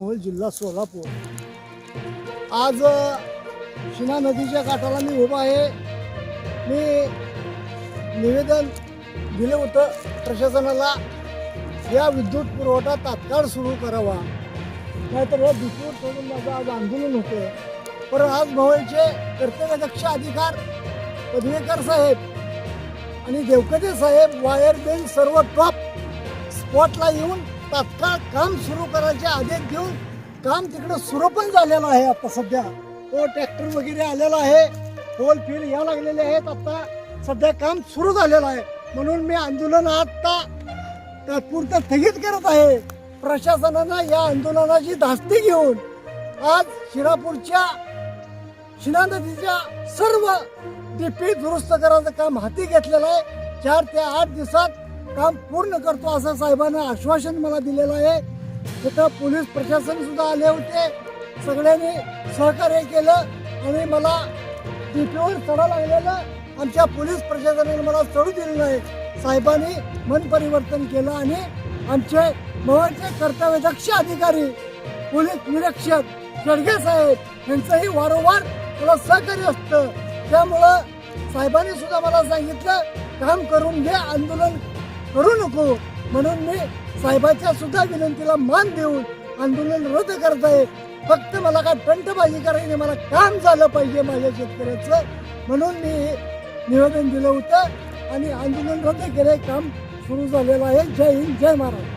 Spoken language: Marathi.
मोहोळ जिल्हा सोलापूर. आज शिना नदीच्या काठाला मी उभा आहे. मी निवेदन दिलं होतं प्रशासनाला या विद्युत पुरवठा तात्काळ सुरू करावा. नाहीतर या दुसरीवर सोडून माझं आज आंदोलन होतं पण आज मोहोळचे कर्तव्यदक्ष अधिकार पदवेकर साहेब आणि देवकते साहेब वायर बेल सर्व टॉप स्पॉटला येऊन तात्काळ काम सुरू करायचे आदेश घेऊन काम तिकडे सुरू पण झालेलं आहे आता सध्या. तो ट्रॅक्टर वगैरे आलेला आहे. होल फिल या लागलेले आहेत आता. सध्या काम सुरू झालेलं आहे. म्हणून मी आंदोलन आता तात्पुरतं स्थगित करत आहे. प्रशासनानं या आंदोलनाची धास्ती घेऊन आज शिरापूरच्या शिना नदीच्या सर्व डीपी दुरुस्त करायचं काम हाती घेतलेलं आहे. चार ते आठ दिवसात काम पूर्ण करतो असं साहेबांना आश्वासन मला दिलेलं आहे. तिथं पोलीस प्रशासन सुद्धा आले होते. सगळ्यांनी सहकार्य केलं आणि मला डीपीवर चढा लागलेलं. आमच्या पोलीस प्रशासनाने मला चढू दिलेलं आहे. साहेबांनी मन परिवर्तन केलं आणि आमचे महत्त्वाचे कर्तव्यदक्ष अधिकारी पोलीस निरीक्षक शेडगे साहेब यांचंही वारंवार मला सहकार्य असतं. त्यामुळं साहेबांनी सुद्धा मला सांगितलं काम करून घे आंदोलन करू नको. म्हणून मी साहेबांच्या सुद्धा विनंतीला मान देऊन आंदोलन रद्द करत आहे. फक्त मला काय टंटबाजी करायची मला काम झालं पाहिजे माझ्या शेतकऱ्याचं. म्हणून मी निवेदन दिलं होतं आणि आंदोलन रद्द केले काम सुरू झालेलं आहे. जय हिंद जय महाराज